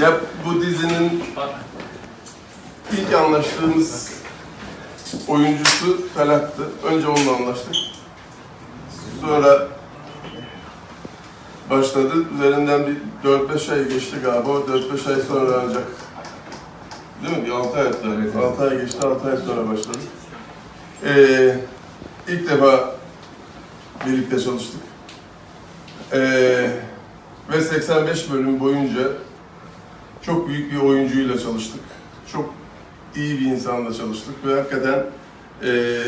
Ya bu dizinin ilk anlaştığımız oyuncusu Talat'tı. Önce onunla anlaştık. Sonra başladı. Üzerinden bir 4-5 ay geçti galiba. 4-5 ay sonra ancak değil mi? Bir 6 ay hatta. Evet, 6 ay geçti, 6 ay sonra başladı. Ee, ilk defa birlikte çalıştık. Ee, ve 85 bölüm boyunca çok büyük bir oyuncuyla çalıştık. Çok iyi bir insanla çalıştık ve hakikaten ee,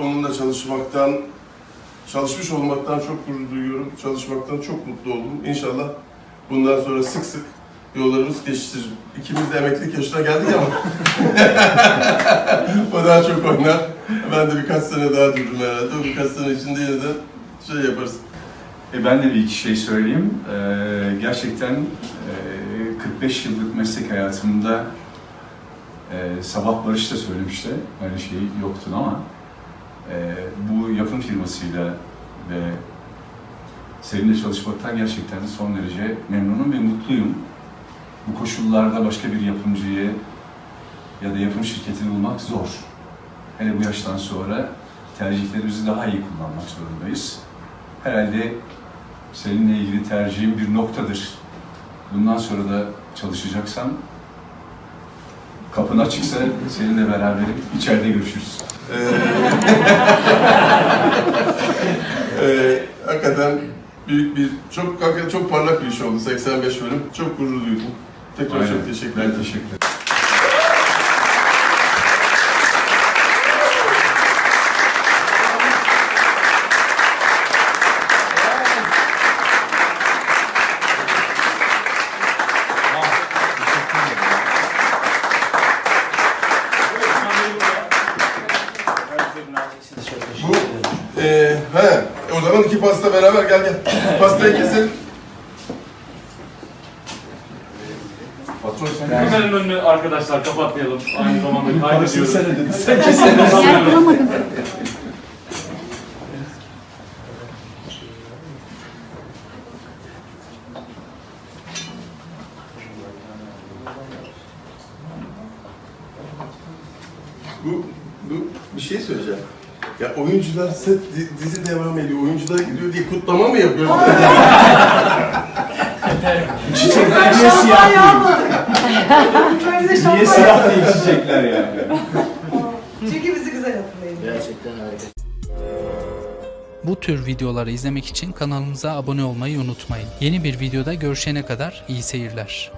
onunla çalışmaktan, çalışmış olmaktan çok gurur duyuyorum. Çalışmaktan çok mutlu oldum. İnşallah bundan sonra sık sık yollarımız kesişir. İkimiz de emeklilik yaşına geldik ama o daha çok oynar. Ben de birkaç sene daha dururum herhalde. O birkaç sene içinde yeniden şey yaparız. E ben de bir iki şey söyleyeyim. Ee, gerçekten e, 45 yıllık meslek hayatımda e, Sabah Barış da söylemişti. Öyle şey yoktu ama e, bu yapım firmasıyla ve seninle çalışmaktan gerçekten son derece memnunum ve mutluyum. Bu koşullarda başka bir yapımcıyı ya da yapım şirketini bulmak zor. Hele bu yaştan sonra tercihlerimizi daha iyi kullanmak zorundayız. Herhalde seninle ilgili tercihim bir noktadır. Bundan sonra da çalışacaksam kapın açıksa seninle beraber içeride görüşürüz. Ee, ee, hakikaten büyük bir, çok hakikaten çok parlak bir iş oldu 85 bölüm. Çok gurur duydum. Tekrar Aynen. çok teşekkür Ben teşekkür ederim. He, o zaman iki pasta beraber gel gel. Pastayı keselim. Patron sen Kameranın önünü arkadaşlar kapatmayalım. Aynı zamanda kaydediyoruz. Sen kesin. Yer bulamadım. Bu, bu bir şey söyleyeceğim. Ya oyuncular set di- dizi devam ediyor, oyuncular gidiyor diye kutlama mı yapıyor? Çiçekler niye siyah değil? Niye siyah değil çiçekler yani? Çünkü bizi güzel hatırlayın. Gerçekten harika. Bu tür videoları izlemek için kanalımıza abone olmayı unutmayın. Yeni bir videoda görüşene kadar iyi seyirler.